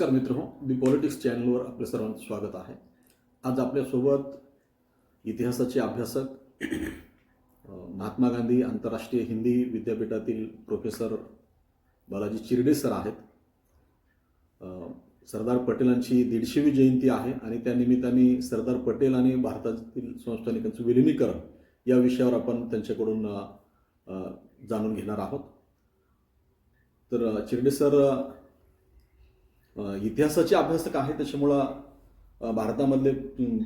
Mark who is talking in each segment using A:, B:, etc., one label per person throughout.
A: नमस्कार मित्र हो दी पॉलिटिक्स चॅनलवर आपल्या सर्वांचं स्वागत आहे. आज आपल्यासोबत इतिहासाचे अभ्यासक महात्मा गांधी आंतरराष्ट्रीय हिंदी विद्यापीठातील प्रोफेसर बालाजी चिरडे सर आहेत. सरदार पटेलांची दीडशेवी जयंती आहे आणि त्या निमित्ताने सरदार पटेल आणि भारतातील संस्थानिकांचं विलिनीकरण या विषयावर आपण त्यांच्याकडून जाणून घेणार आहोत. तर चिरडे सर इतिहासाचे अभ्यासक आहे त्याच्यामुळं भारतामधले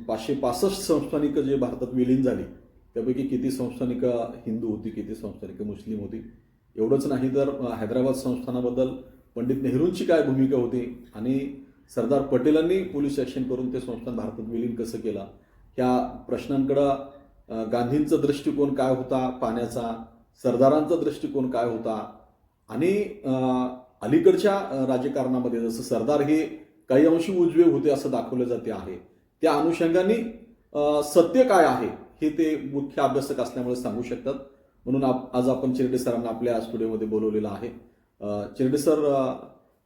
A: पाचशे पासष्ट संस्थानिकं जे भारतात विलीन झाली त्यापैकी किती संस्थानिकं हिंदू होती किती संस्थानिकं मुस्लिम होती एवढंच नाही तर हैदराबाद संस्थानाबद्दल पंडित नेहरूंची काय भूमिका होती आणि सरदार पटेलांनी पोलीस ॲक्शन करून ते संस्थान भारतात विलीन कसं केलं ह्या प्रश्नांकडं गांधींचा दृष्टिकोन काय होता पाण्याचा सरदारांचा दृष्टिकोन काय होता आणि अलीकडच्या राजकारणामध्ये जसं सरदार हे काही अंशी उजवे होते असं दाखवले जाते आहे त्या अनुषंगाने सत्य काय आहे हे ते मुख्य अभ्यासक असल्यामुळे सांगू शकतात. म्हणून आप- आज आपण चिरडे सरांना आपल्या स्टुडिओमध्ये बोलवलेलं आहे. चिरडे सर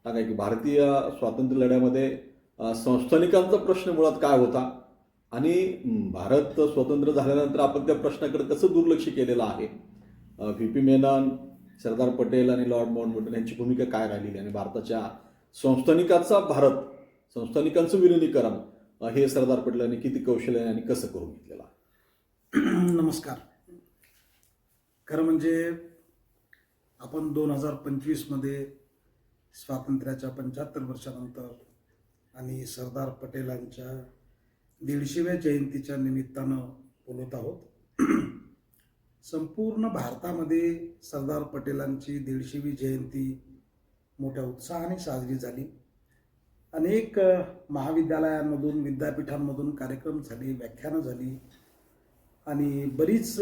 A: सांगा की भारतीय स्वातंत्र्य लढ्यामध्ये संस्थानिकांचा प्रश्न मुळात काय होता? आणि भारत स्वतंत्र झाल्यानंतर आपण त्या प्रश्नाकडे कसं दुर्लक्ष केलेलं आहे? व्ही पी मेनन सरदार पटेल आणि लॉर्ड माउंटबॅटन यांची भूमिका काय राहिलेली आणि भारताच्या संस्थानिकाचा भारत संस्थानिकांचं विलिनीकरण हे सरदार पटेलांनी किती कौशल्याने आणि कसं करून घेतलेलं
B: नमस्कार. खरं म्हणजे आपण दोन हजार पंचवीसमध्ये स्वातंत्र्याच्या पंच्याहत्तर वर्षानंतर आणि सरदार पटेलांच्या दीडशेव्या जयंतीच्या निमित्तानं बोलत आहोत. संपूर्ण भारतामध्ये सरदार पटेलांची दीडशेवी जयंती मोठ्या उत्साहाने साजरी झाली. अनेक महाविद्यालयांमधून विद्यापीठांमधून कार्यक्रम झाले व्याख्यानं झाली आणि बरीच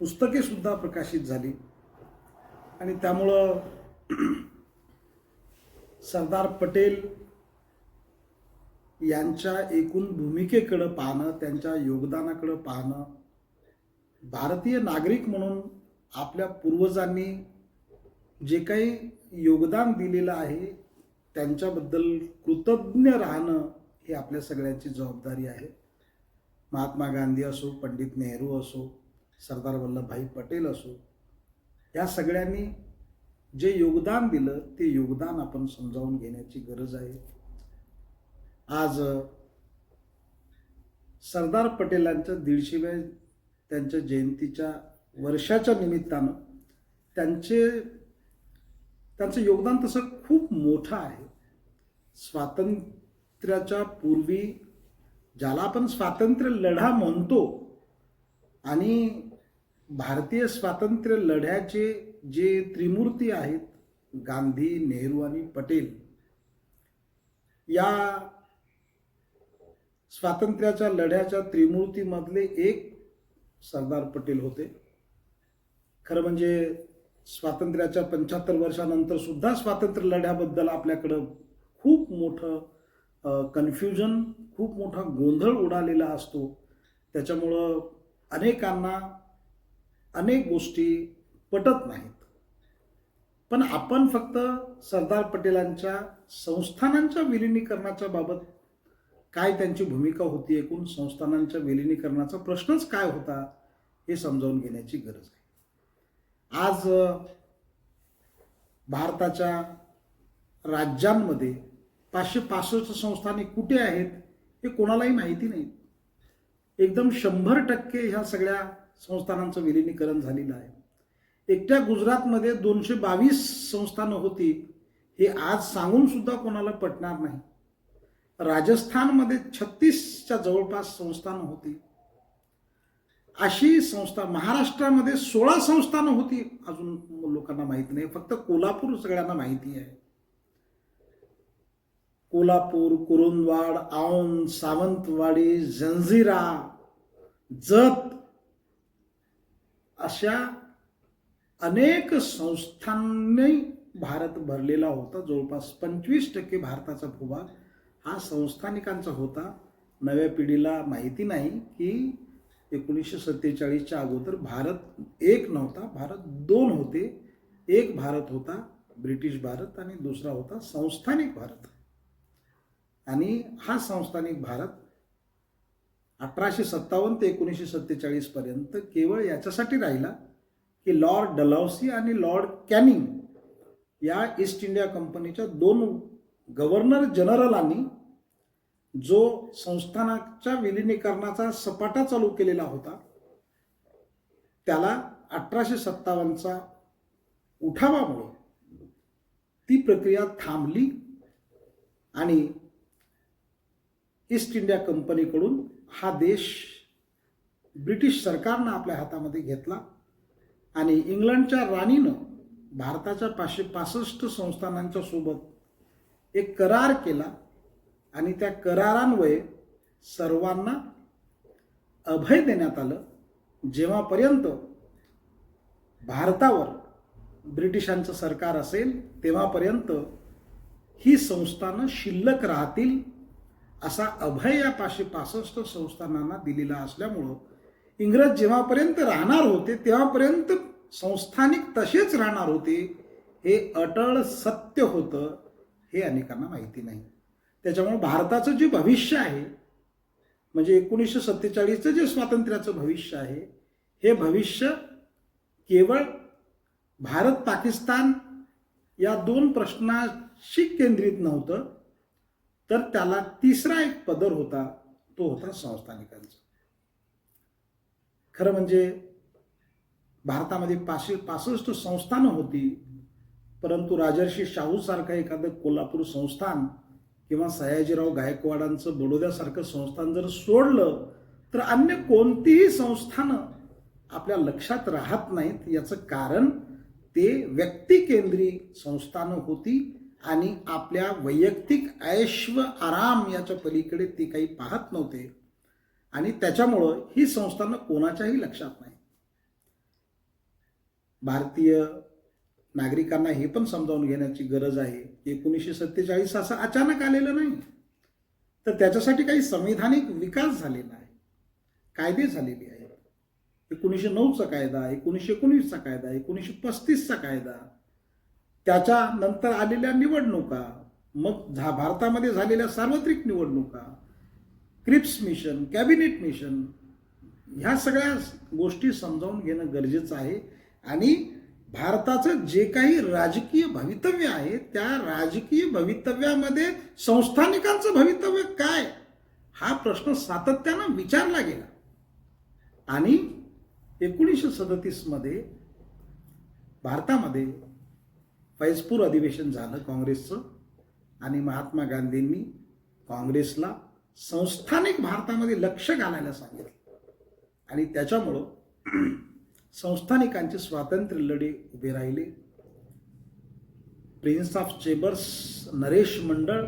B: पुस्तकेसुद्धा प्रकाशित झाली. आणि त्यामुळं सरदार पटेल यांच्या एकूण भूमिकेकडं पाहणं त्यांच्या योगदानाकडं पाहणं भारतीय नागरिक म्हणून आपल्या पूर्वजांनी जे काही योगदान दिलेलं आहे त्यांच्याबद्दल कृतज्ञ राहणं हे आपल्या सगळ्यांची जबाबदारी आहे. महात्मा गांधी असो पंडित नेहरू असो सरदार वल्लभभाई पटेल असो या सगळ्यांनी जे योगदान दिलं ते योगदान आपण समजावून घेण्याची गरज आहे. आज सरदार पटेलांचं दीडशेव्या त्यांच्या जयंतीच्या वर्षाच्या निमित्तानं त्यांचे त्यांचं योगदान तसं खूप मोठं आहे. स्वातंत्र्याच्या पूर्वी ज्याला आपण स्वातंत्र्य लढा म्हणतो आणि भारतीय स्वातंत्र्य लढ्याचे जे त्रिमूर्ती आहेत गांधी नेहरू आणि पटेल या स्वातंत्र्याच्या लढ्याच्या त्रिमूर्तीमधले एक सरदार पटेल होते. खरं म्हणजे स्वातंत्र्याच्या पंच्याहत्तर वर्षानंतर सुद्धा स्वातंत्र्य लढ्याबद्दल आपल्याकडं खूप मोठं कन्फ्युजन खूप मोठा गोंधळ उडालेला असतो. त्याच्यामुळं अनेकांना अनेक गोष्टी पटत नाहीत. पण आपण फक्त सरदार पटेलांच्या संस्थानांच्या विलिनीकरणाच्या बाबत काय त्यांची भूमिका होती एकूण संस्थानांच्या विलिनीकरणाचा प्रश्नच काय होता हे समजावून घेण्याची गरज आहे. आज भारताच्या राज्यांमध्ये पाचशे पासष्ट संस्थाने कुठे आहेत हे कोणालाही माहिती नाही. एकदम शंभर टक्के ह्या सगळ्या संस्थानांचं विलिनीकरण झालेलं आहे. एकट्या गुजरातमध्ये दोनशे बावीस संस्थानं होती हे आज सांगून सुद्धा कोणाला पटणार नाही. राजस्थानमध्ये छत्तीसच्या जवळपास संस्थानं होती. अशी संस्था महाराष्ट्रामध्ये सोळा संस्थानं होती अजून लोकांना माहिती नाही. फक्त कोल्हापूर सगळ्यांना माहिती आहे. कोल्हापूर कुरुंदवाड औंध सावंतवाडी जंजिरा जत अशा अनेक संस्थांनी भारत भरलेला होता. जवळपास पंचवीस टक्के भारताचा भूभाग. हा संस्थानिकांचा होता. नव्या पिढीला माहिती नाही की एकोणीसशे सत्तेचाळीसच्या अगोदर भारत एक नव्हता भारत दोन होते. एक भारत होता ब्रिटिश भारत आणि दुसरा होता संस्थानिक भारत. आणि हा संस्थानिक भारत अठराशे सत्तावन्न ते एकोणीसशे सत्तेचाळीस पर्यंत केवळ याच्यासाठी राहिला की लॉर्ड डलौसी आणि लॉर्ड कॅनिंग या ईस्ट इंडिया कंपनीच्या दोन गव्हर्नर जनरलांनी जो संस्थानाच्या विलिनीकरणाचा सपाटा चालू केलेला होता त्याला अठराशे सत्तावन्नचा उठावामुळे ती प्रक्रिया थांबली आणि ईस्ट इंडिया कंपनीकडून हा देश ब्रिटिश सरकारनं आपल्या हातामध्ये घेतला आणि इंग्लंडच्या राणीनं भारताच्या पाचशे पासष्ट संस्थानांच्या सोबत एक करार केला. आणि त्या करारान्वये सर्वांना अभय देण्यात आलं. जेव्हापर्यंत भारतावर ब्रिटिशांचं सरकार असेल तेव्हापर्यंत ही संस्थानं शिल्लक राहतील असा अभय या पाचशे पासष्ट संस्थानांना दिलेला असल्यामुळं इंग्रज जेव्हापर्यंत राहणार होते तेव्हापर्यंत संस्थानिक तसेच राहणार होते हे अटळ सत्य होतं हे अनेकांना माहिती नाही. त्याच्यामुळे भारताचं जे भविष्य आहे म्हणजे एकोणीसशे सत्तेचाळीसचं जे स्वातंत्र्याचं भविष्य आहे हे भविष्य केवळ भारत पाकिस्तान या दोन प्रश्नाशी केंद्रित नव्हतं तर त्याला तिसरा एक पदर होता तो होता संस्थानिकांचा. खरं म्हणजे भारतामध्ये पाचशे पासष्ट संस्थानं होती परंतु राजर्षी शाहूसारखं एखादं कोल्हापूर संस्थान किंवा सयाजीराव गायकवाडांचं बडोद्यासारखं संस्थान जर सोडलं तर अन्य कोणतीही संस्थानं आपल्या लक्षात राहत नाहीत. याचं कारण ते व्यक्तिकेंद्री संस्थानं होती आणि आपल्या वैयक्तिक ऐश्व आराम याच्या पलीकडे ते काही पाहत नव्हते. आणि त्याच्यामुळं ही संस्थानं कोणाच्याही लक्षात नाही. भारतीय नागरिकांना हे पण समजावून घेण्याची गरज आहे. एकोणीसशे सत्तेचाळीस असं अचानक आलेलं नाही. तर त्याच्यासाठी काही संविधानिक विकास झालेला आहे. कायदे झालेले आहेत. एकोणीसशे नऊचा कायदा एकोणीसशे एकोणीसचा कायदा एकोणीसशे पस्तीसचा कायदा त्याच्यानंतर आलेल्या निवडणुका मग झा भारतामध्ये झालेल्या सार्वत्रिक निवडणुका क्रिप्स मिशन कॅबिनेट मिशन ह्या सगळ्या गोष्टी समजावून घेणं गरजेचं आहे. आणि भारताचं जे काही राजकीय भवितव्य आहे त्या राजकीय भवितव्यामध्ये संस्थानिकांचं भवितव्य काय? हा प्रश्न सातत्यानं विचारला गेला. आणि एकोणीसशे सदतीसमध्ये भारतामध्ये फैजपूर अधिवेशन झालं काँग्रेसचं आणि महात्मा गांधींनी काँग्रेसला संस्थानिक भारतामध्ये लक्ष घालायला सांगितलं. आणि त्याच्यामुळं संस्थानिकांचे स्वातंत्र्य लढे उभे राहिले. प्रिन्स ऑफ चेबर्स नरेश मंडळ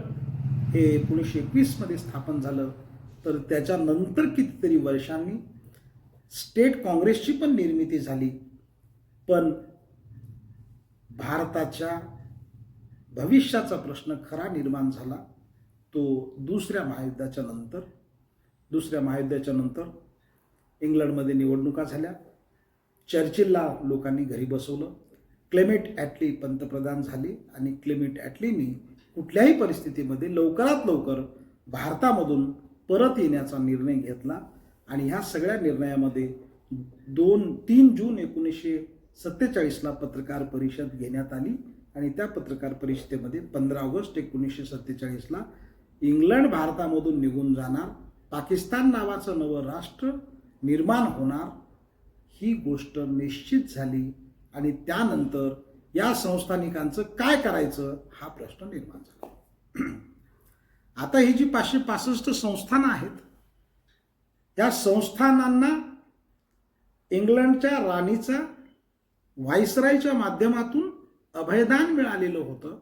B: हे एकोणीसशे एकवीसमध्ये स्थापन झालं. तर त्याच्यानंतर कितीतरी वर्षांनी स्टेट काँग्रेसची पण निर्मिती झाली. पण भारताच्या भविष्याचा प्रश्न खरा निर्माण झाला. तो दुसऱ्या महायुद्धाच्या नंतर दुसऱ्या महायुद्धाच्या नंतर इंग्लंडमध्ये निवडणुका झाल्या. चर्चिलला लोकांनी घरी बसवलं. क्लेमेट ॲटली पंतप्रधान झाले आणि क्लेमेट ॲटलीनी कुठल्याही परिस्थितीमध्ये लवकरात लवकर भारतामधून परत येण्याचा निर्णय घेतला. आणि ह्या सगळ्या निर्णयामध्ये दोन तीन जून एकोणीसशे सत्तेचाळीसला पत्रकार परिषद घेण्यात आली. आणि त्या पत्रकार परिषदेमध्ये पंधरा ऑगस्ट एकोणीसशे सत्तेचाळीसला इंग्लंड भारतामधून निघून जाणार. पाकिस्तान नावाचं नवं राष्ट्र निर्माण होणार. ही गोष्ट निश्चित झाली आणि त्यानंतर या संस्थानिकांचं काय करायचं हा प्रश्न निर्माण झाला. आता ही जी पाचशे पासष्ट संस्थानं आहेत या संस्थानांना इंग्लंडच्या राणीचा व्हाईसरायच्या माध्यमातून अभयदान मिळालेलं होतं.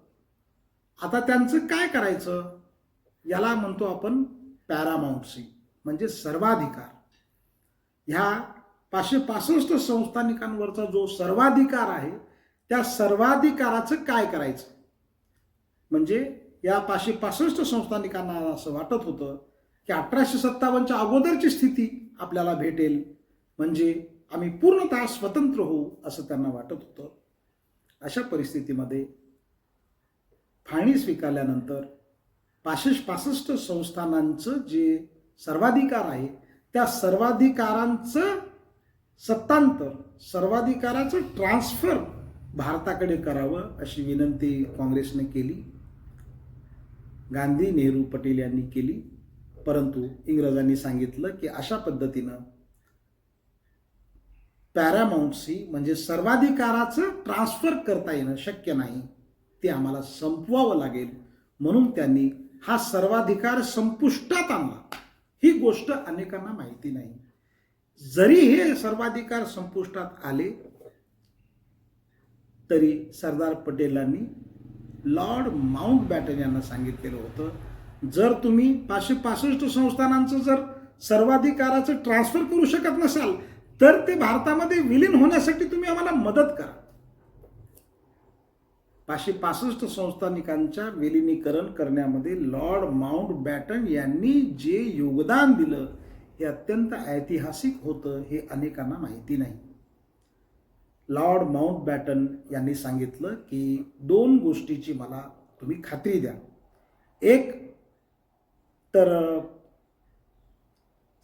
B: आता त्यांचं काय करायचं? याला म्हणतो आपण पॅरामाउंटसी म्हणजे सर्वाधिकार. ह्या पाचशे पासष्ट संस्थानिकांवरचा जो सर्वाधिकार आहे त्या सर्वाधिकाराचं काय करायचं? म्हणजे या पाचशे पासष्ट संस्थानिकांना असं वाटत होतं की अठराशे सत्तावन्नच्या अगोदरची स्थिती आपल्याला भेटेल. म्हणजे आम्ही पूर्णतः स्वतंत्र होऊ असं त्यांना वाटत होतं. अशा परिस्थितीमध्ये फाळणी स्वीकारल्यानंतर पाचशे पासष्ट संस्थानांचं जे सर्वाधिकार आहे त्या सर्वाधिकारांचं सत्तांतर. सर्वाधिकाराचं ट्रान्सफर भारताकडे करावं अशी विनंती काँग्रेसने केली. गांधी नेहरू पटेल यांनी केली. परंतु इंग्रजांनी सांगितलं की अशा पद्धतीनं पॅरामाऊंटसी म्हणजे सर्वाधिकाराचं ट्रान्सफर करता येणं शक्य नाही ते आम्हाला संपवावं लागेल. म्हणून त्यांनी हा सर्वाधिकार संपुष्टात आणला. ही गोष्ट अनेकांना माहिती नाही. जरी हे सर्वाधिकार संपुष्टात आले तरी सरदार पटेलांनी लॉर्ड माउंट बॅटन यांना सांगितलेलं होतं जर तुम्ही पाचशे पासष्ट संस्थानांचं जर सर्वाधिकाराचं ट्रान्सफर करू शकत नसाल तर ते भारतामध्ये विलीन होण्यासाठी तुम्ही आम्हाला मदत करा. पाचशे पासष्ट संस्थानिकांच्या विलिनीकरण करण्यामध्ये लॉर्ड माउंट बॅटन यांनी जे योगदान दिलं हे अत्यंत ऐतिहासिक होतं हे अनेकांना माहिती नाही. लॉर्ड माउंट बॅटन यांनी सांगितलं की दोन गोष्टीची मला तुम्ही खात्री द्या. एक तर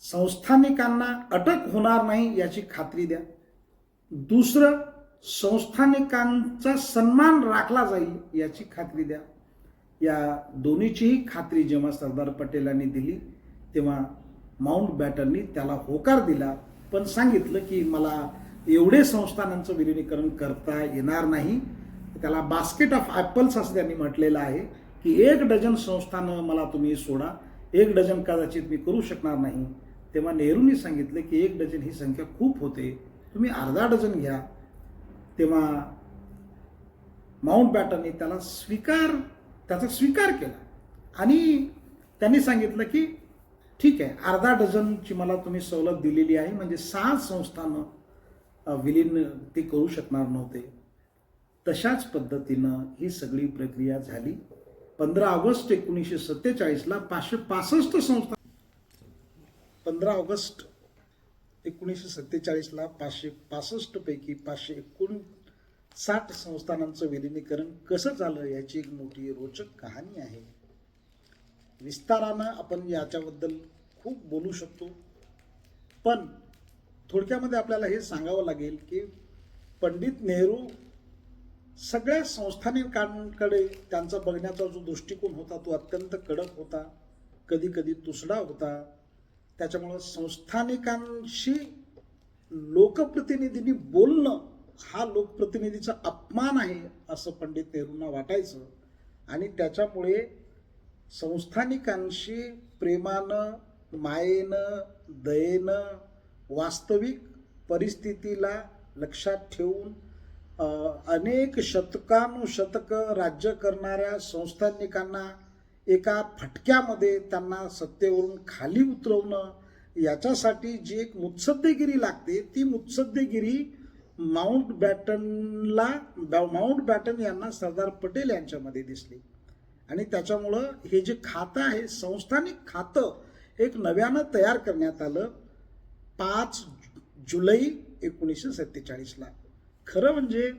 B: संस्थानिकांना अटक होणार नाही याची खात्री द्या. दुसरं संस्थानिकांचा सन्मान राखला जाईल याची खात्री द्या. या दोन्हीचीही खात्री जेव्हा सरदार पटेलांनी दिली तेव्हा माउंट बॅटननी त्याला होकार दिला. पण सांगितलं की मला एवढे संस्थानांचं विलिनीकरण करता येणार नाही. त्याला बास्केट ऑफ ॲपल्स असं त्यांनी म्हटलेलं आहे की एक डझन संस्थानं मला तुम्ही सोडा. एक डझन कदाचित मी करू शकणार नाही. तेव्हा नेहरूंनी सांगितलं की एक डझन ही संख्या खूप होते. तुम्ही अर्धा डझन घ्या. तेव्हा माउंट बॅटनने त्याला स्वीकार त्याचा स्वीकार केला. आणि त्यांनी सांगितलं की ठीक आहे अर्धा डझनची मला तुम्ही सवलत दिलेली आहे. म्हणजे सहा संस्थानं विलीन ते करू शकणार नव्हते. तशाच पद्धतीनं ही सगळी प्रक्रिया झाली. पंधरा ऑगस्ट एकोणीसशे सत्तेचाळीसला पाचशे पासष्ट संस्था पंधरा ऑगस्ट एकोणीसशे सत्तेचाळीसला पाचशे पासष्ट पैकी पाचशे एकोणसाठ संस्थानांचं विलिनीकरण कसं झालं याची एक मोठी रोचक कहाणी आहे. विस्तारानं आपण याच्याबद्दल खूप बोलू शकतो. पण थोडक्यामध्ये आपल्याला हे सांगावं लागेल की पंडित नेहरू सगळ्या संस्थानिकांकडे त्यांचा बघण्याचा जो दृष्टिकोन होता तो अत्यंत कडक होता. कधी कधी तुसडा होता. त्याच्यामुळं संस्थानिकांशी लोकप्रतिनिधींनी बोलणं हा लोकप्रतिनिधीचा अपमान आहे असं पंडित नेहरूंना वाटायचं. आणि त्याच्यामुळे संस्थानिकांशी प्रेमानं मायेनं दयेनं वास्तविक परिस्थितीला लक्षात ठेवून अनेक शतकानुशतकं राज्य करणाऱ्या संस्थानिकांना एका फटक्यामध्ये त्यांना सत्तेवरून खाली उतरवणं याच्यासाठी जी एक मुत्सद्देगिरी लागते ती मुत्सद्देगिरी माउंट बॅटनला बॅ- माउंट बॅटन यांना सरदार पटेल यांच्यामध्ये दिसली. आणि त्याच्यामुळं हे जे खातं आहे संस्थानिक खातं एक नव्यानं तयार करण्यात आलं पाच जुलै एकोणीसशे सत्तेचाळीसला. खरं म्हणजे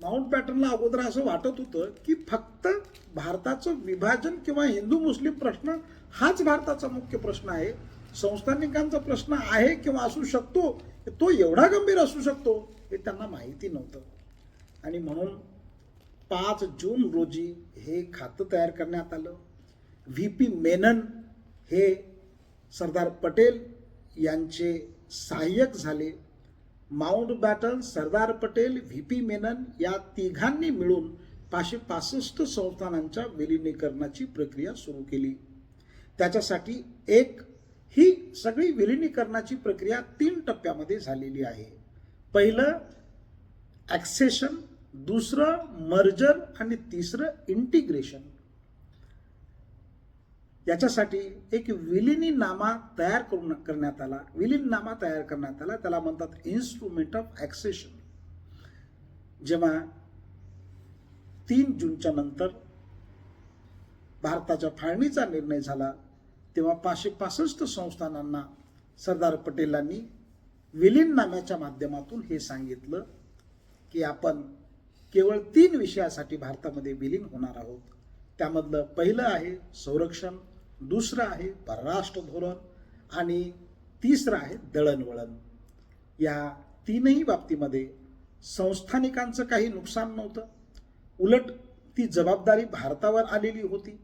B: माउंट पॅटर्नला अगोदर असं वाटत होतं की फक्त भारताचं विभाजन किंवा हिंदू मुस्लिम प्रश्न हाच भारताचा मुख्य प्रश्न आहे. संस्थानिकांचा प्रश्न आहे किंवा असू शकतो तो एवढा गंभीर असू शकतो हे त्यांना माहिती नव्हतं. आणि म्हणून पाच जून रोजी हे खातं तयार करण्यात आलं. व्ही पी मेनन हे सरदार पटेल यांचे सहाय्यक झाले. Mountbatten Sardar Patel V P Menon या तिघांनी मिळून पाचशे पासष्ट संस्थानांच्या विलिनीकरणाची प्रक्रिया सुरू केली. त्याच्यासाठी एक ही सगळी विलिनीकरणाची प्रक्रिया तीन टप्प्यामध्ये झालेली आहे. पहिलं ॲक्सेशन दुसरं मर्जर आणि तिसरं इंटिग्रेशन याच्यासाठी एक विलिनीनामा तयार करून करण्यात आला. विलीननामा तयार करण्यात आला. त्याला म्हणतात इन्स्ट्रुमेंट ऑफ ॲक्सेशन जेव्हा तीन जूनच्या नंतर भारताच्या फाळणीचा निर्णय झाला तेव्हा पाचशे पासष्ट संस्थानांना सरदार पटेलांनी विलीननाम्याच्या माध्यमातून हे सांगितलं की आपण केवळ तीन विषयासाठी भारतामध्ये विलीन होणार आहोत. त्यामधलं पहिलं आहे संरक्षण दुसरं आहे परराष्ट्र धोरण आणि तिसरं आहे दळणवळण. या तीनही बाबतीमध्ये संस्थानिकांचं काही नुकसान नव्हतं. उलट ती जबाबदारी भारतावर आलेली होती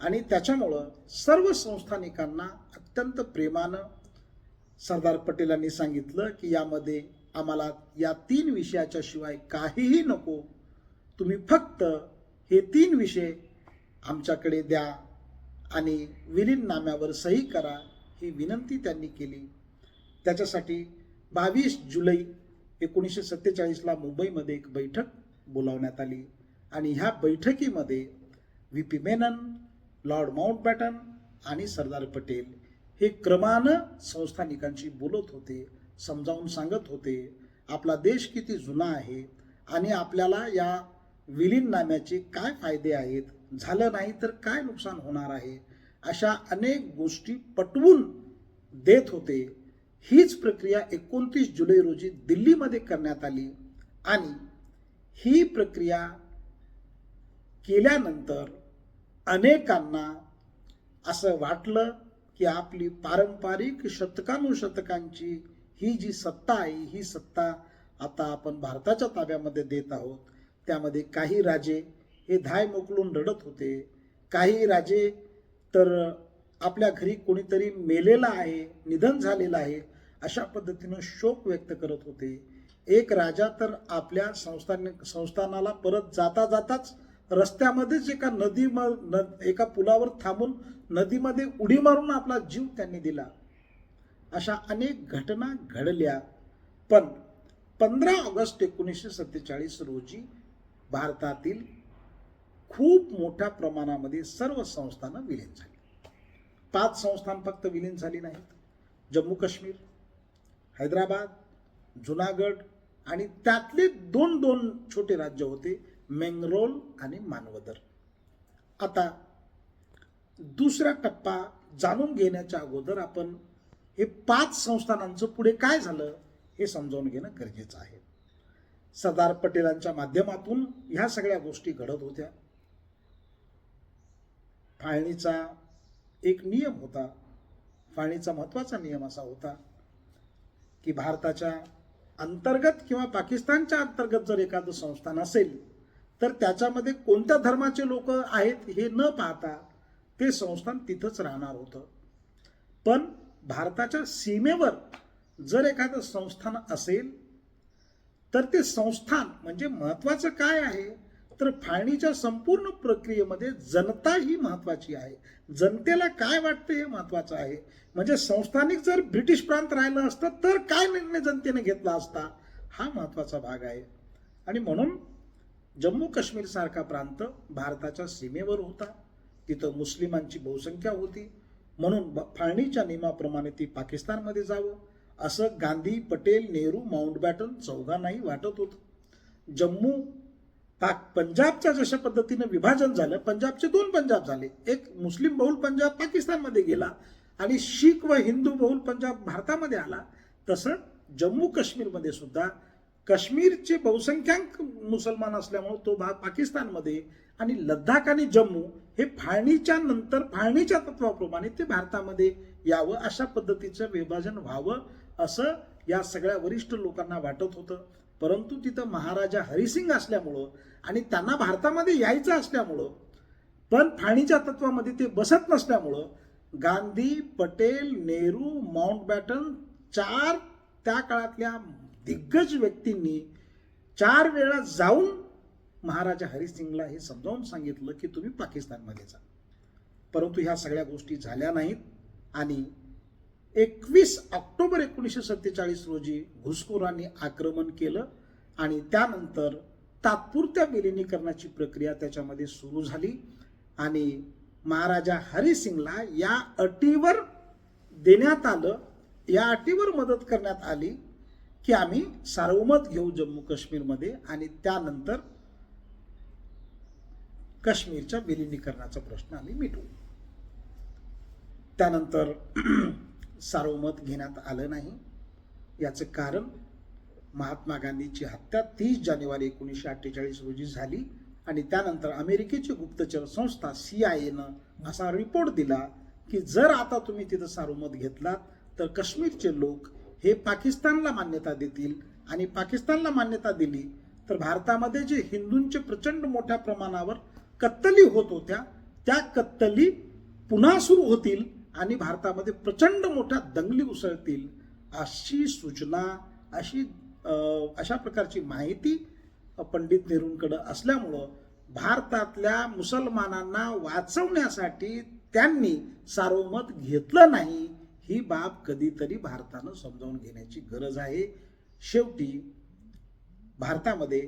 B: आणि त्याच्यामुळं सर्व संस्थानिकांना अत्यंत प्रेमानं सरदार पटेलांनी सांगितलं की यामध्ये आम्हाला या तीन विषयाच्या शिवाय काहीही नको तुम्ही फक्त हे तीन विषय आमच्याकडे द्या आणि विलीननाम्यावर सही करा ही विनंती त्यांनी केली. त्याच्यासाठी बावीस जुलै एकोणीसशे सत्तेचाळीसला मुंबईमध्ये एक बैठक बोलावण्यात आली आणि ह्या बैठकीमध्ये V P Menon lord Mountbatten आणि सरदार पटेल हे क्रमानं संस्थानिकांशी बोलत होते समजावून सांगत होते आपला देश किती जुना आहे आणि आपल्याला या विलीननाम्याचे काय फायदे आहेत? झालं नाही तर काय नुकसान होणार आहे? अशा अनेक गोष्टी पटवून देत होते. हीच प्रक्रिया एकोणतीस जुलै रोजी दिल्लीमध्ये करण्यात आली आणि ही प्रक्रिया केल्यानंतर अनेकांना असं वाटलं की आपली पारंपरिक शतकानुशतकांची ही जी सत्ता आहे ही सत्ता आता आपण भारताच्या ताब्यामध्ये देत आहोत. त्यामध्ये काही राजे हे धाय मोकलून रडत होते. काही राजे तर आपल्या घरी कोणीतरी मेलेला आहे निधन झालेलं आहे अशा पद्धतीनं शोक व्यक्त करत होते. एक राजा तर आपल्या संस्थान संस्थानाला परत जाता जाताच रस्त्यामध्येच एका नदी न एका पुलावर थांबून नदीमध्ये उडी मारून आपला जीव त्यांनी दिला. अशा अनेक घटना घडल्या. पण पंधरा ऑगस्ट एकोणीसशे सत्तेचाळीस रोजी भारतातील खूप मोठ्या प्रमाणामध्ये सर्व संस्थानं विलीन झाली. पाच संस्थान फक्त विलीन झाली नाहीत. जम्मू काश्मीर हैदराबाद जुनागड आणि त्यातले दोन दोन छोटे राज्य होते मेंगरोल आणि मानवदर. आता दुसरा टप्पा जाणून घेण्याच्या अगोदर आपण हे पाच संस्थानांचं पुढे काय झालं हे समजावून घेणं गरजेचं आहे. सरदार पटेलांच्या माध्यमातून ह्या सगळ्या गोष्टी घडत होत्या. फाळणीचा एक नियम होता. फाळणीचा महत्त्वाचा नियम असा होता की भारताच्या अंतर्गत किंवा पाकिस्तानच्या अंतर्गत जर एखादं संस्थान असेल तर त्याच्यामध्ये कोणत्या धर्माचे लोक आहेत हे न पाहता ते संस्थान तिथंच राहणार होतं. पण भारताच्या सीमेवर जर एखादं संस्थान असेल तर ते संस्थान म्हणजे महत्वाचं काय आहे? तर फाळणीच्या संपूर्ण प्रक्रियेमध्ये जनता ही महत्वाची आहे. जनतेला काय वाटतं हे महत्वाचं आहे? म्हणजे संस्थानिक जर ब्रिटिश प्रांत राहिलं असतं तर काय निर्णय जनतेने घेतला असता? हा महत्त्वाचा भाग आहे. आणि म्हणून जम्मू काश्मीर सारखा प्रांत भारताच्या सीमेवर होता. तिथं मुस्लिमांची बहुसंख्या होती. म्हणून ब- फाळणीच्या नियमाप्रमाणे ती पाकिस्तानमध्ये जावं. असं गांधी पटेल नेहरू माउंटबॅटन चौघांनाही वाटत होतं. जम्मू पाक पंजाबच्या जशा पद्धतीनं विभाजन झालं पंजाबचे दोन पंजाब झाले. एक मुस्लिम बहुल पंजाब पाकिस्तानमध्ये गेला आणि शीख व हिंदू बहुल पंजाब भारतामध्ये आला. तसं जम्मू काश्मीरमध्ये सुद्धा काश्मीरचे बहुसंख्याक मुसलमान असल्यामुळे तो भाग पाकिस्तानमध्ये आणि लद्दाख आणि जम्मू हे फाळणीच्या नंतर फाळणीच्या तत्वाप्रमाणे ते भारतामध्ये यावं अशा पद्धतीचं विभाजन व्हावं असं या सगळ्या वरिष्ठ लोकांना वाटत होतं. परंतु तिथं महाराजा हरिसिंग असल्यामुळं आणि त्यांना भारतामध्ये यायचं असल्यामुळं पण फाणीच्या तत्वामध्ये ते बसत नसल्यामुळं गांधी पटेल नेहरू माउंटबॅटन चार त्या काळातल्या दिग्गज व्यक्तींनी चार वेळा जाऊन महाराजा हरिसिंगला हे समजावून सांगितलं की तुम्ही पाकिस्तानमध्ये जा. परंतु ह्या सगळ्या गोष्टी झाल्या नाहीत आणि एकवीस ऑक्टोबर एकोणीसशे सत्तेचाळीस रोजी घुसखोरांनी आक्रमण केलं आणि त्यानंतर तात्पुरत्या विलिनीकरणाची प्रक्रिया त्याच्यामध्ये सुरू झाली. आणि महाराजा हरिसिंगला या अटीवर देण्यात आलं. या अटीवर मदत करण्यात आली की आम्ही सार्वमत घेऊ जम्मू काश्मीरमध्ये आणि त्यानंतर काश्मीरच्या विलिनीकरणाचा प्रश्न आम्ही मिटवू. त्यानंतर सार्वमत घेण्यात आलं नाही. याचं कारण महात्मा गांधीची हत्या तीस जानेवारी एकोणीसशे अठ्ठेचाळीस रोजी झाली आणि त्यानंतर अमेरिकेची गुप्तचर संस्था सी आय एनं असा रिपोर्ट दिला की जर आता तुम्ही तिथं सार्वमत घेतलात तर काश्मीरचे लोक हे पाकिस्तानला मान्यता देतील. आणि पाकिस्तानला मान्यता दिली तर भारतामध्ये जे हिंदूंचे प्रचंड मोठ्या प्रमाणावर कत्तली होत होत्या त्या कत्तली पुन्हा सुरू होतील. आणि भारतामध्ये प्रचंड मोठ्या दंगली उसळतील अशी सूचना अशी अशा प्रकारची माहिती पंडित नेहरूंकडं असल्यामुळं भारतातल्या मुसलमानांना वाचवण्यासाठी त्यांनी सार्वमत घेतलं नाही ही बाब कधीतरी भारतानं समजावून घेण्याची गरज आहे. शेवटी भारतामध्ये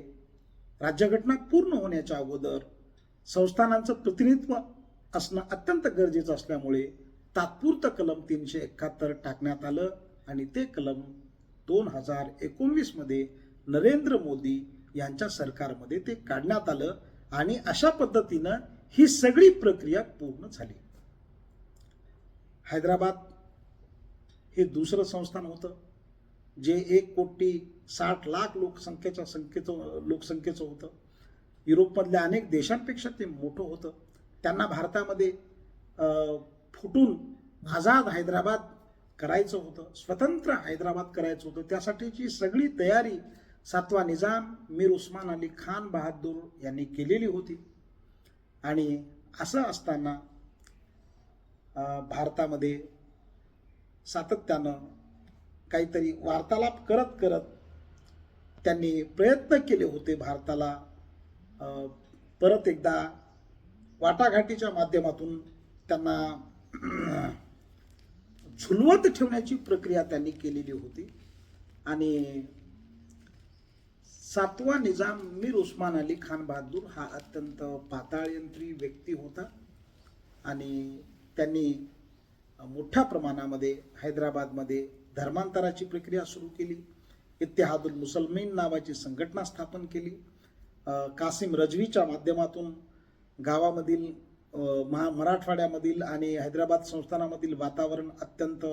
B: राज्यघटना पूर्ण होण्याच्या अगोदर संस्थानांचं प्रतिनिधित्व असणं अत्यंत गरजेचं असल्यामुळे तात्पुरतं कलम तीनशे एकाहत्तर टाकण्यात आलं आणि ते कलम दोन हजार एकोणवीसमध्ये नरेंद्र मोदी यांच्या सरकारमध्ये ते काढण्यात आलं आणि अशा पद्धतीनं ही सगळी प्रक्रिया पूर्ण झाली. हैदराबाद हे दुसरं संस्थान होतं जे एक कोटी साठ लाख लोकसंख्येच्या संख्येचं लोकसंख्येचं होतं. युरोपमधल्या अनेक देशांपेक्षा ते मोठं होतं. त्यांना भारतामध्ये फुटून आझाद हैदराबाद करायचं होतं स्वतंत्र हैदराबाद करायचं होतं त्यासाठीची सगळी तयारी सातवा निजाम मीर उस्मान अली खान बहादूर यांनी केलेली होती. आणि असं असताना भारतामध्ये सातत्यानं काहीतरी वार्तालाप करत करत त्यांनी प्रयत्न केले होते भारताला परत एकदा वाटाघाटीच्या माध्यमातून त्यांना झुलवत ठेवण्याची प्रक्रिया त्यांनी केलेली होती. आणि सातवा निजाम मीर उस्मान अली खान बहादूर हा अत्यंत पाताळयंत्री व्यक्ती होता. आणि त्यांनी मोठ्या प्रमाणामध्ये हैदराबादमध्ये धर्मांतराची प्रक्रिया सुरू केली. इत्तेहादुल मुसलमीन नावाची संघटना स्थापन केली. कासिम रजवीच्या माध्यमातून गावामधील महा मराठवाड्यामधील आणि हैदराबाद संस्थानामधील वातावरण अत्यंत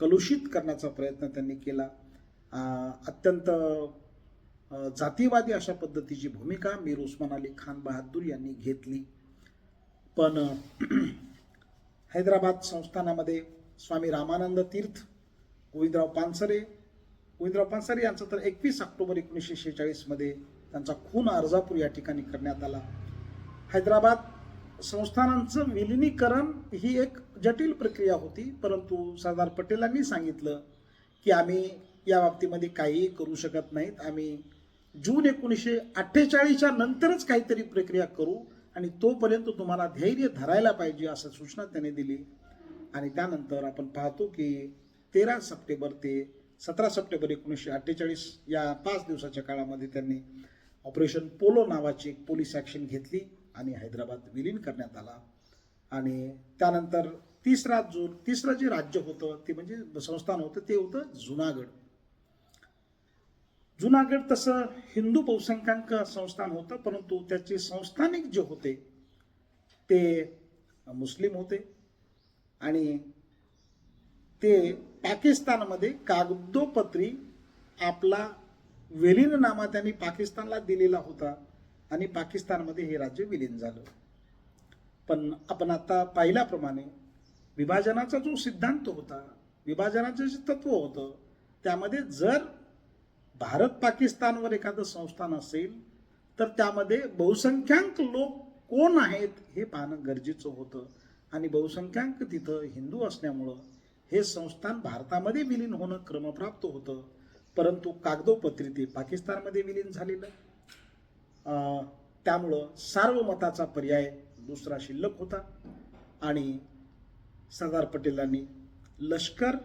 B: कलुषित करण्याचा प्रयत्न त्यांनी केला. अत्यंत जातीवादी अशा पद्धतीची भूमिका मीर उस्मान अली खान बहादूर यांनी घेतली. पण हैदराबाद संस्थानामध्ये स्वामी रामानंद तीर्थ गोविंदराव पानसरे गोविंदराव पानसरे यांचं तर एकवीस ऑक्टोबर एकोणीसशे शेहेचाळीसमध्ये त्यांचा खून अर्जापूर या ठिकाणी करण्यात आला. हैदराबाद संस्थानांचं विलिनीकरण ही एक जटिल प्रक्रिया होती परंतु सरदार पटेलांनी सांगितलं की आम्ही या बाबतीमध्ये काहीही करू शकत नाहीत. आम्ही जून एकोणीसशे अठ्ठेचाळीसच्या नंतरच काहीतरी प्रक्रिया करू आणि तोपर्यंत तुम्हाला धैर्य धरायला पाहिजे असं सूचना त्याने दिली. आणि त्यानंतर आपण पाहतो की तेरा सप्टेंबर ते सतरा सप्टेंबर एकोणीसशे अठ्ठेचाळीस या पाच दिवसाच्या काळामध्ये त्यांनी ऑपरेशन पोलो नावाची एक पोलीस ॲक्शन घेतली. आणि हैदराबाद विलीन करण्यात आला. आणि त्यानंतर तिसरा जो तिसरं जे राज्य होतं ते म्हणजे संस्थान होतं ते होतं जुनागड. जुनागड तसं हिंदू बहुसंख्याक संस्थान होतं परंतु त्याचे संस्थानिक जे होते ते मुस्लिम होते. आणि ते पाकिस्तानमध्ये कागदोपत्री आपला विलीननामा त्यांनी पाकिस्तानला दिलेला होता. आणि पाकिस्तानमध्ये हे राज्य विलीन झालं. पण आपण आता पाहिल्याप्रमाणे विभाजनाचा जो सिद्धांत होता विभाजनाचं जे तत्व होतं त्यामध्ये जर भारत पाकिस्तानवर एखादं संस्थान असेल तर त्यामध्ये बहुसंख्याक लोक कोण आहेत हे पाहणं गरजेचं होतं. आणि बहुसंख्याक तिथं हिंदू असल्यामुळं हे संस्थान भारतामध्ये विलीन होणं क्रमप्राप्त होतं. परंतु कागदोपत्री ते पाकिस्तानमध्ये विलीन झालेलं. त्यामुळं सार्वमताचा पर्याय दुसरा शिल्लक होता. आणि सरदार पटेलांनी लष्कर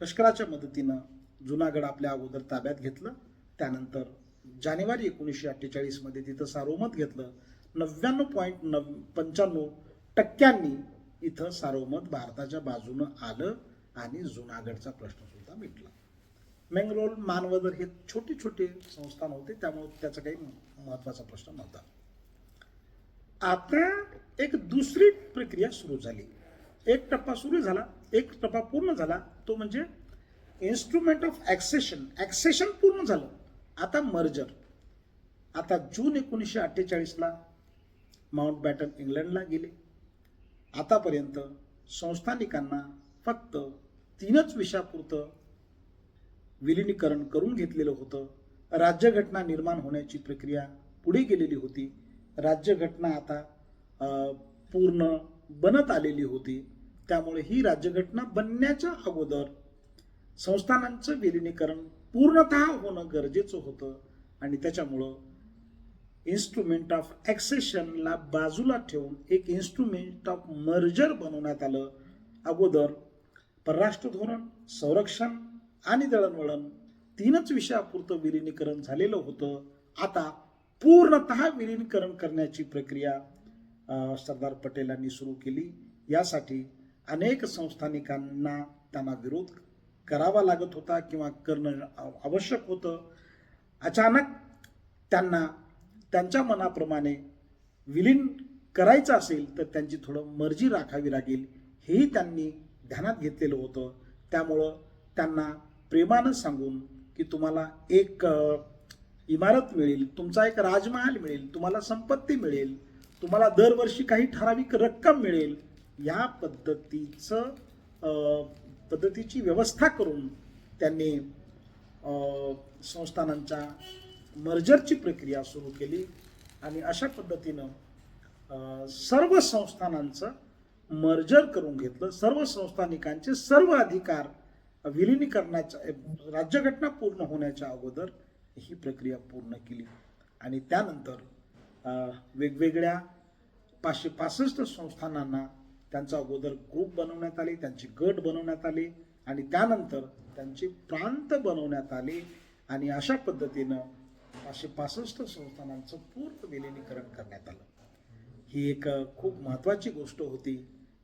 B: लष्कराच्या मदतीनं जुनागड आपल्या अगोदर ताब्यात घेतलं. त्यानंतर जानेवारी एकोणीसशे अठ्ठेचाळीसमध्ये तिथं सार्वमत घेतलं. नव्याण्णव पॉईंट नव पंच्याण्णव टक्क्यांनी इथं सार्वमत भारताच्या बाजूनं आलं आणि जुनागडचा प्रश्नसुद्धा मिटला. मेंगलोर मानवदर हे छोटे छोटे संस्थान होते त्यामुळे त्याचा काही महत्त्वाचा प्रश्न नव्हता. आता एक दुसरी प्रक्रिया सुरू झाली. एक टप्पा सुरू झाला एक टप्पा पूर्ण झाला तो म्हणजे इन्स्ट्रुमेंट ऑफ ॲक्सेशन ॲक्सेशन पूर्ण झालं. आता मर्जर आता जून एकोणीसशे अठ्ठेचाळीसला माउंट बॅटन इंग्लंडला गेले. आतापर्यंत संस्थानिकांना फक्त तीनच विषयापुरतं विलिनीकरण करून घेतलेलं होतं. राज्यघटना निर्माण होण्याची प्रक्रिया पुढे गेलेली होती. राज्यघटना आता पूर्ण बनत आलेली होती. त्यामुळे ही राज्यघटना बनण्याच्या अगोदर संस्थानांचं विलिनीकरण पूर्णतः होणं गरजेचं होतं आणि त्याच्यामुळं इन्स्ट्रुमेंट ऑफ ॲक्सेशनला बाजूला ठेवून एक इन्स्ट्रुमेंट ऑफ मर्जर बनवण्यात आलं. अगोदर परराष्ट्र धोरण संरक्षण आणि दळणवळण तीनच विषयापुरतं विलीनीकरण झालेलं होतं. आता पूर्णतः विलीनीकरण करण्याची प्रक्रिया सरदार पटेलांनी सुरू केली. यासाठी अनेक संस्थानिकांना त्यांना विरोध करावा लागत होता किंवा करणं आवश्यक होतं. अचानक त्यांना त्यांच्या मनाप्रमाणे विलीन करायचं असेल तर त्यांची थोडं मर्जी राखावी लागेल हेही त्यांनी ध्यानात घेतलेलं होतं. त्यामुळं त्यांना प्रेमानं सांगून की तुम्हाला एक इमारत मिळेल तुमचा एक राजमहाल मिळेल तुम्हाला संपत्ती मिळेल तुम्हाला दरवर्षी काही ठराविक रक्कम मिळेल या पद्धतीचं पद्धतीची व्यवस्था करून त्यांनी संस्थानांच्या मर्जरची प्रक्रिया सुरू केली आणि अशा पद्धतीनं सर्व संस्थानांचं मर्जर करून घेतलं सर्व संस्थानिकांचे सर्व अधिकार विलिनीकरणाच्या राज्यघटना पूर्ण होण्याच्या अगोदर ही प्रक्रिया पूर्ण केली. आणि त्यानंतर वेगवेगळ्या पाचशे पासष्ट संस्थानांना त्यांचा अगोदर ग्रुप बनवण्यात आले त्यांचे गट बनवण्यात आले आणि त्यानंतर त्यांचे प्रांत बनवण्यात आले आणि अशा पद्धतीनं पाचशे पासष्ट संस्थानांचं पूर्ण विलिनीकरण करण्यात आलं. ही एक खूप महत्त्वाची गोष्ट होती.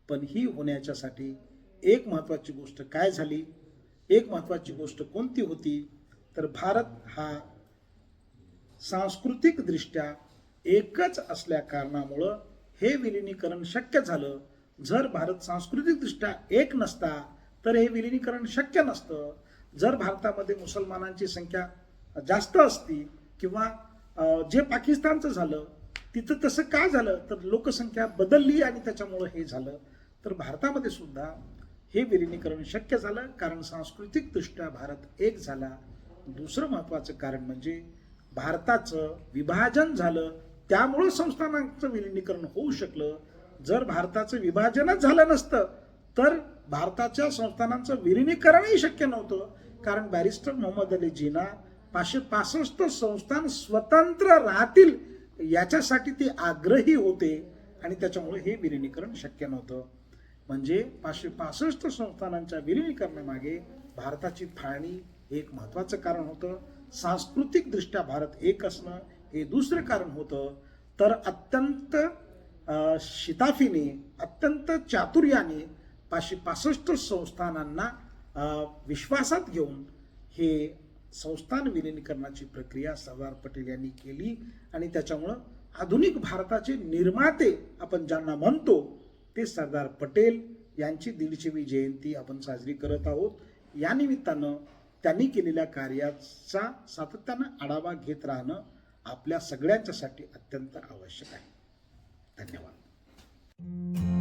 B: पण ही होण्याच्यासाठी एक महत्त्वाची गोष्ट काय झाली? एक महत्त्वाची गोष्ट कोणती होती? तर भारत हा सांस्कृतिकदृष्ट्या एकच असल्या कारणामुळं हे विलिनीकरण शक्य झालं. जर भारत सांस्कृतिकदृष्ट्या एक नसता तर हे विलिनीकरण शक्य नसतं. जर भारतामध्ये मुसलमानांची संख्या जास्त असती किंवा जे पाकिस्तानचं झालं तिथं तसं का झालं? तर लोकसंख्या बदलली आणि त्याच्यामुळं हे झालं. तर भारतामध्ये सुद्धा हे विलिनीकरण शक्य झालं कारण सांस्कृतिकदृष्ट्या भारत एक झाला. दुसरं महत्त्वाचं कारण म्हणजे भारताचं विभाजन झालं. त्यामुळं संस्थानांचं विलिनीकरण होऊ शकलं. जर भारताचं विभाजनच झालं नसतं तर भारताच्या संस्थानांचं विलिनीकरणही शक्य नव्हतं. कारण बॅरिस्टर मोहम्मद अली जिना पाचशे पासष्ट संस्थान स्वतंत्र राहतील याच्यासाठी ते आग्रही होते आणि त्याच्यामुळे हे विलिनीकरण शक्य नव्हतं. म्हणजे पाचशे पासष्ट संस्थानांच्या विलिनीकरणामागे भारताची फाळणी हे एक महत्त्वाचं कारण होतं. सांस्कृतिकदृष्ट्या भारत एक असणं हे दुसरं कारण होतं. तर अत्यंत शिताफीने अत्यंत चातुर्याने पाचशे पासष्ट संस्थानांना विश्वासात घेऊन हे संस्थान विलिनीकरणाची प्रक्रिया सरदार पटेल यांनी केली. आणि त्याच्यामुळं आधुनिक भारताचे निर्माते आपण ज्यांना म्हणतो ते सरदार पटेल यांची दीडशेवी जयंती आपण साजरी करत आहोत. या निमित्तानं त्यांनी केलेल्या कार्याचा सातत्यानं आढावा घेत राहणं आपल्या सगळ्यांच्यासाठी अत्यंत आवश्यक आहे. धन्यवाद.